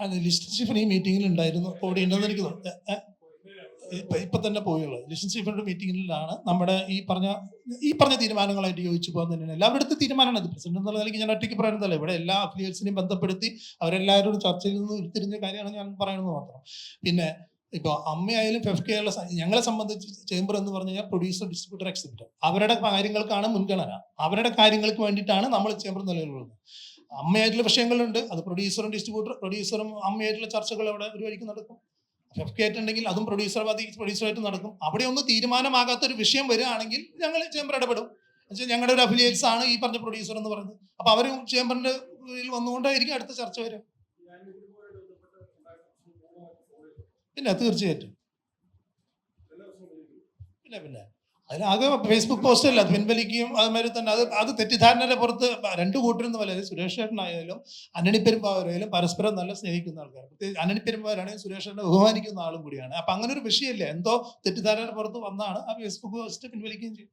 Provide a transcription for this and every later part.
അത് ലിസ്റ്റ് ചീഫിന് ഈ മീറ്റിംഗിൽ ഉണ്ടായിരുന്നു. അവിടെ ഉണ്ടെന്ന് എനിക്ക് ഇപ്പൊ തന്നെ പോയുള്ളത് ലിസ്റ്റ് ചീഫിന്റെ മീറ്റിംഗിലാണ് നമ്മുടെ ഈ പറഞ്ഞ ഈ പറഞ്ഞ തീരുമാനങ്ങളായിട്ട് യോജിച്ചു പോകാൻ തന്നെയാണ്. എല്ലാവരുടെ അടുത്ത് തീരുമാനമാണ് അത്. പ്രസിഡന്റ് എന്നുള്ള നിലയ്ക്ക് ഞാൻ ഒറ്റയ്ക്ക് പറയുന്നതല്ല. ഇവിടെ എല്ലാ അഫിലിയേറ്റ്സിനെയും ബന്ധപ്പെടുത്തി അവരെല്ലാവരോടും ചർച്ചയിൽ നിന്ന് ഉരുത്തിരിഞ്ഞ കാര്യമാണ് ഞാൻ പറയുന്നത് മാത്രം. പിന്നെ ഇപ്പോൾ അമ്മയായാലും ആയാലും സ- ഞങ്ങളെ സംബന്ധിച്ച് ചേംബർ എന്ന് പറഞ്ഞു കഴിഞ്ഞാൽ പ്രൊഡ്യൂസർ ഡിസ്ട്രിബ്യൂട്ടർ എക്സിബിറ്റർ അവരുടെ കാര്യങ്ങൾക്കാണ് മുൻഗണന. അവരുടെ കാര്യങ്ങൾക്ക് വേണ്ടിയിട്ടാണ് നമ്മൾ ചേംബർ നിലവിലുള്ളത്. അമ്മയായിട്ടുള്ള വിഷയങ്ങളുണ്ട്. അത് പ്രൊഡ്യൂസറും ഡിസ്ട്രിബ്യൂട്ടർ പ്രൊഡ്യൂസറും അമ്മയായിട്ടുള്ള ചർച്ചകൾ അവിടെ ഒരു വഴിക്ക് നടക്കും. എഫ് കെ ആയിട്ടുണ്ടെങ്കിൽ അതും പ്രൊഡ്യൂസർ വാദി പ്രൊഡ്യൂസറായിട്ട് നടക്കും. അവിടെ ഒന്നും തീരുമാനമാകാത്ത ഒരു വിഷയം വരികയാണെങ്കിൽ ഞങ്ങൾ ചേംബർ ഇടപെടും. എന്നുവെച്ചാൽ ഞങ്ങളുടെ ഒരു അഫിലിയേറ്റ്സ് ആണ് ഈ പറഞ്ഞ പ്രൊഡ്യൂസർ എന്ന് പറയുന്നത്. അപ്പൊ അവരും ചേംബറിന്റെ വന്നുകൊണ്ടായിരിക്കും അടുത്ത ചർച്ച വരും പിന്നെ തീർച്ചയായിട്ടും. പിന്നെ പിന്നെ. അതിനാകെ ഫേസ്ബുക്ക് പോസ്റ്റ് അല്ല പിൻവലിക്കുകയും അതുമാതിരി തന്നെ. അത് അത് തെറ്റിദ്ധാരണയുടെ പുറത്ത് രണ്ട് കൂട്ടരും പോലെ സുരേഷ് ചേട്ടനായാലും അനണി പെരുമ്പാവരായാലും പരസ്പരം നല്ല സ്നേഹിക്കുന്ന ആൾക്കാർ പ്രത്യേകിച്ച് അനണി പെരുമ്പാവരാണെങ്കിൽ സുരേഷ് ചേട്ടനെ ബഹുമാനിക്കുന്ന ആളും കൂടിയാണ്. അപ്പൊ അങ്ങനെ ഒരു വിഷയമല്ലേ. എന്തോ തെറ്റിദ്ധാരണയുടെ പുറത്ത് വന്നാണ് ആ ഫേസ്ബുക്ക് പോസ്റ്റ് പിൻവലിക്കുകയും ചെയ്യും.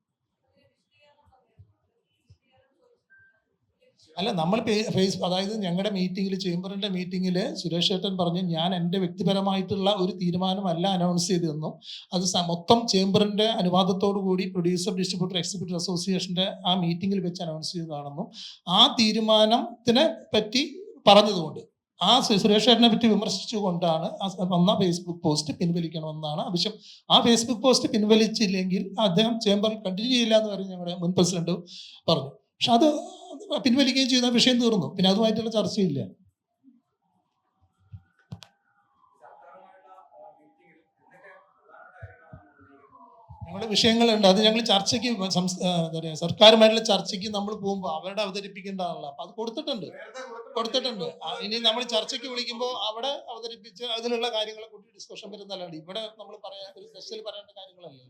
അല്ല നമ്മൾ ഫേസ് അതായത് ഞങ്ങളുടെ മീറ്റിംഗിൽ ചേംബറിന്റെ മീറ്റിംഗിൽ സുരേഷ് ഏട്ടൻ പറഞ്ഞു ഞാൻ എന്റെ വ്യക്തിപരമായിട്ടുള്ള ഒരു തീരുമാനമല്ല അനൗൺസ് ചെയ്തതെന്നും അത് മൊത്തം ചേംബറിന്റെ അനുവാദത്തോടു കൂടി പ്രൊഡ്യൂസർ ഡിസ്ട്രിബ്യൂട്ടർ എക്സിക്യൂട്ടീവ് അസോസിയേഷന്റെ ആ മീറ്റിംഗിൽ വെച്ച് അനൗൺസ് ചെയ്തതാണെന്നും ആ തീരുമാനത്തിനെ പറ്റി പറഞ്ഞതുകൊണ്ട് ആ സുരേഷ് ഏട്ടനെ പറ്റി വിമർശിച്ചുകൊണ്ടാണ് വന്ന ഫേസ്ബുക്ക് പോസ്റ്റ് പിൻവലിക്കണമെന്നാണ് ആവശ്യം. ആ ഫേസ്ബുക്ക് പോസ്റ്റ് പിൻവലിച്ചില്ലെങ്കിൽ അദ്ദേഹം ചേംബറിൽ കണ്ടിന്യൂ ചെയ്യില്ല എന്ന് പറഞ്ഞ് ഞങ്ങളുടെ മുൻ പ്രസിഡന്റ് പറഞ്ഞു. പക്ഷെ അത് പിൻവലിക്കുകയും ചെയ്ത. വിഷയം തീർന്നു. പിന്നെ അതുമായിട്ടുള്ള ചർച്ചയില്ല. ഞങ്ങളുടെ വിഷയങ്ങളുണ്ട്. അത് ഞങ്ങൾ ചർച്ചയ്ക്ക് എന്താ പറയുക സർക്കാരുമായിട്ടുള്ള ചർച്ചയ്ക്ക് നമ്മൾ പോകുമ്പോൾ അവരുടെ അവതരിപ്പിക്കേണ്ടതാണല്ലോ അപ്പൊ അത് കൊടുത്തിട്ടുണ്ട്. കൊടുത്തിട്ടുണ്ട്. ഇനി നമ്മൾ ചർച്ചയ്ക്ക് വിളിക്കുമ്പോൾ അവിടെ അവതരിപ്പിച്ച് അതിലുള്ള കാര്യങ്ങളെ കുറിച്ച് ഡിസ്കഷൻ വരുന്നതല്ലാണ്ട് ഇവിടെ നമ്മൾ പറയാൻ ഒരു സ്പെഷ്യൽ പറയേണ്ട കാര്യങ്ങളല്ലേ.